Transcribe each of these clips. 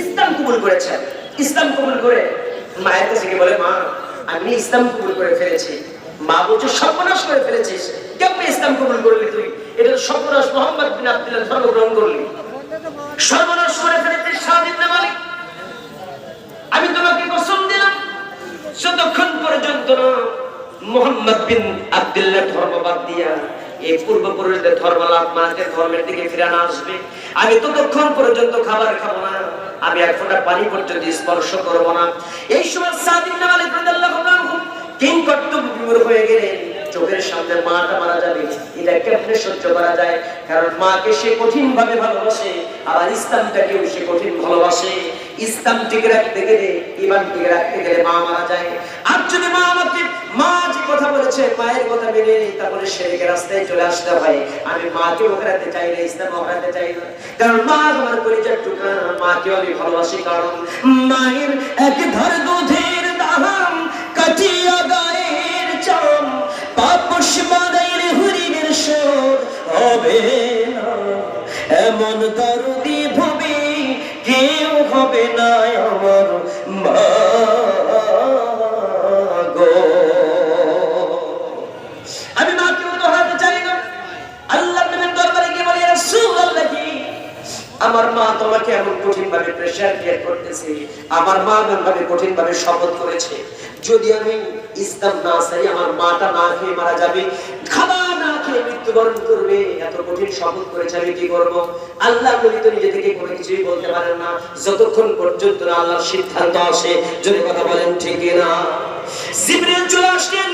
ইসলাম কবুল করেছেন ইসলাম কবুল করে মায়ের কাছে বলে, মা, আমি ইসলাম কবুল করে ফেলেছি। মা বলছে, সর্বনাশ করে ফেলেছিস। কেমন ইসলাম কবুল করলি তুই? এটা সর্বনাশ মোহাম্মদ বিন আব্দুল্লাহ ধর্ম গ্রহণ করলি। সর্বনাশ করে ফেলেছিস স্বাধীন না মালিক। আমি তোমাকে কসম দিলাম, যতক্ষণ পর্যন্ত না মোহাম্মদ বিন আব্দুল্লাহ ধর্ম বাদ দিয়া এই পূর্বপুরুষদের ধর্ম লাভ মানতে ধর্মের দিকে ফিরে না আসবে। আমি ততক্ষণ পর্যন্ত খাবার খাব না। আমি এক ফোঁটা পানি পর্যন্ত স্পর্শ করব না। এই সময় সাদিন কিং কর্তব্য হয়ে গেলেন চোখের সামনে মাটা মারা যাবে। এটা কেমনে সহ্য করা যায়? কারণ মাকে সে কঠিন ভাবে ভালোবাসে, আবার ইসলামটাকেও সে কঠিন ভালোবাসে। ইসলাম টিকে রাখতে গেলে ইমান টিকে রাখতে গেলে মা মারা যায়। আর যদি মা কথা বলেছে, মায়ের কথা মেনে নেই, তারপরে সেদিকে রাস্তায় চলে আসতে হয় আমি মাকে ওখানে চাই না, ইসলাম ওখানে চাই না। কারণ মা আমার পরিচয় টুকরা মাকে আমি ভালোবাসি, কারণ মায়ের এক ধর দুধের দাহাম কাটিয়া গায়ের চাম পাপস বাদাইর হরিণের সোর হবে না। এমন দরদি ভবে, কেউ হবে না। আমার মা তোমাকে এমন কঠিন ভাবে প্রেশার ক্রিয়েট করতেছে, আমার মা এমন ভাবে কঠিন ভাবে শপথ করেছে। যদি আমি ইসলাম না চাই, আমার মাটা না খেয়ে মারা যাবে, খাবার না খেয়ে মৃত্যুবরণ করবে, এত কঠিন শপথ করেছে, আমি কি করব? আল্লাহ নবী তো নিজে থেকে কোনো কিছুই বলতে পারেন না। যতক্ষণ পর্যন্ত না আল্লাহর সিদ্ধান্ত আসে, যদি কথা বলেন ঠিক না। চলে আসলেন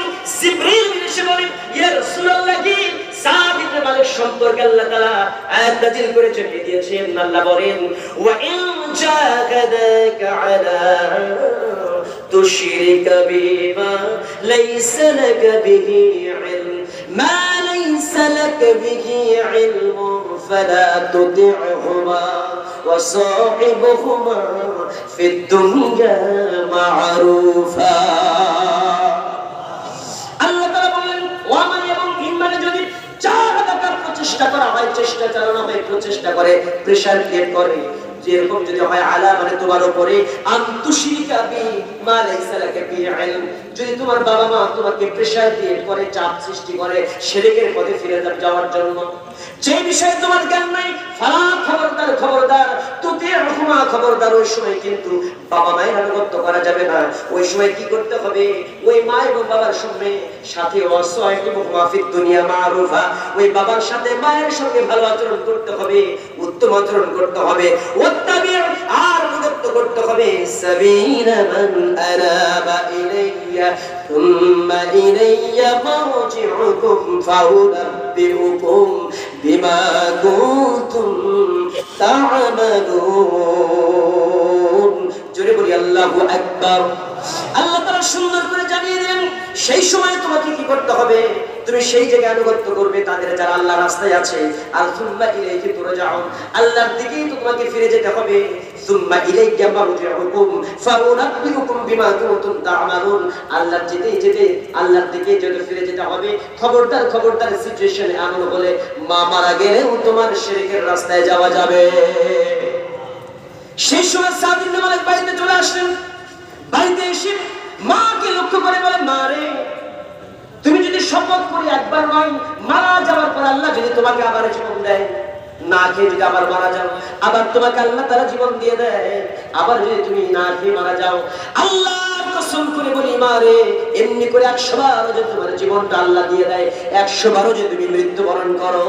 সম্পর্কে আল্লাহ তাআলা আয়াত নাযিল করে চলে দিয়েছেন আল্লাহ বলেন ওয়া ইন জাহাদাকা আলা তুশরিকা বিমা লাইসা লাকা বিহি ইলম মা লাইসা লাকা বিহি ইলম ফালা তুতি'হুমা وصاحبهما في الدنيا معروفا প্রচেষ্টা করা হয়, চেষ্টা চালানো হয়, প্রচেষ্টা করে প্রেশার ক্রিয়েট করে। যেরকম যদি হয়, আলা মানে তোমার উপরে। যদি তোমার বাবা মা তোমাকে প্রেশার করে, চাপ সৃষ্টি করে, সেরেকের পথে ফিরে যাওয়ার জন্য। যে বিষয়ে তোমার জ্ঞান নাই ফালা খবরদার খবরদার তুতে রহমা খবরদার ওই সময় কিন্তু বাবা মায়ের আনুগত্য করা যাবে না। ওই সময় কি করতে হবে? ওই মা এবং বাবার সঙ্গে সাথে মাফিক দুনিয়া মারুফা। ওই বাবার সাথে মায়ের সঙ্গে ভালো আচরণ করতে হবে, উত্তম আচরণ করতে হবে। ওত্তাবি আর আনুগত্য করতে হবে। সাবিনা মান আনাবা ইলাইয়া থুম্মা ইলাইয়া মারজিউকুম ফাউনাব্বিউকুম বিমা কুনতুম তা'মালুন জোরে বলি আল্লাহু আকবার। আল্লাহ তাআলা সুন্দর করে সেই সময় তোমাকে কি করতে হবে? তুমি সেই জায়গায় আনুগত্য করবে, তাদের যারা আল্লাহ রাস্তায় আছে। আর সুম্মা ইলাইহি তুরজাউন। আল্লাহর দিকেই তো তোমাকে ফিরে যেতে হবে। সুম্মা ইলাইয়া মারজিউকুম ফাউনাব্বিউকুম বিমা কুনতুম তা'মালুন। আল্লাহর যেতে যেতে, আল্লাহর দিকে যদি ফিরে যেতে হবে। খবরদার খবরদার সিচুয়েশনে এমন হলে মা মারা গেলেও তোমার শিরকের রাস্তায় যাওয়া যাবে। সেই সময় সাদিন মালিক বাড়িতে চলে আসলেন। বাড়িতে এসে মাকে লক্ষ্য করে বলে, মা রে, তুমি যদি শপথ করে একবার নয়, মারা যাওয়ার পর আল্লাহ যদি তোমাকে আবার জীবন দেয়। না খেয়ে যদি আবার মারা যাও, আবার তোমাকে আল্লাহ তারা জীবন দিয়ে দেয়। আবার যদি তুমি না খেয়ে মারা যাও আল্লাহ কসম মারে এমনি করে একশো বার যদি তোমার জীবনটা আল্লাহ দিয়ে দেয়, একশো বারও যদি তুমি মৃত্যুবরণ করো।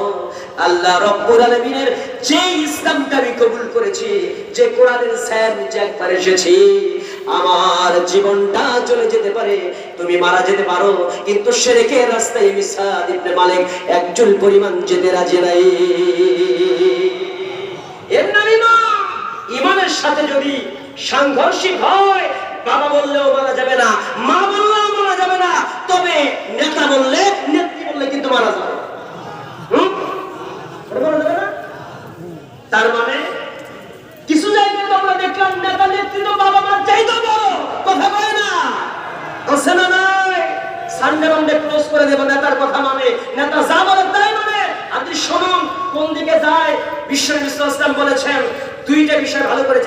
আল্লাহ রব্বুল আলমিনের যে ইসলামটা আমি কবুল করেছি, যে কোরআনের স্যার নিচে একবার এসেছি, আমার জীবনটা চলে যেতে পারে, তুমি মারা যেতে পারো, কিন্তু সেরেকের রাস্তায় মিসাদ ইবনে মালিক একজন পরিমাণ যেতে রাজি নাই। এর নাম ইমান ইমানের সাথে যদি সাংঘর্ষিক হয় বাবা বললেও মারা যাবে না, মা বললেও মারা যাবে না, তবে নেতা বললে, নেত্রী বললে কিন্তু মারা যাবে? তার মানে কিছু জায়গায় তো আমরা দেখলাম নেতা, নেত্রী তো বাবা মার চাইতো বড়, কথা কয় না। আছে না নাই? সানডে ক্লোজ করে দেব, নেতার কথা মানে। নেতা যা বলে তাই মানে। আপনি শুনুন, কোন দিকে যায়? বিশ্ব ইসলাম বলেছেন, দুইটা বিষয় ভালো করে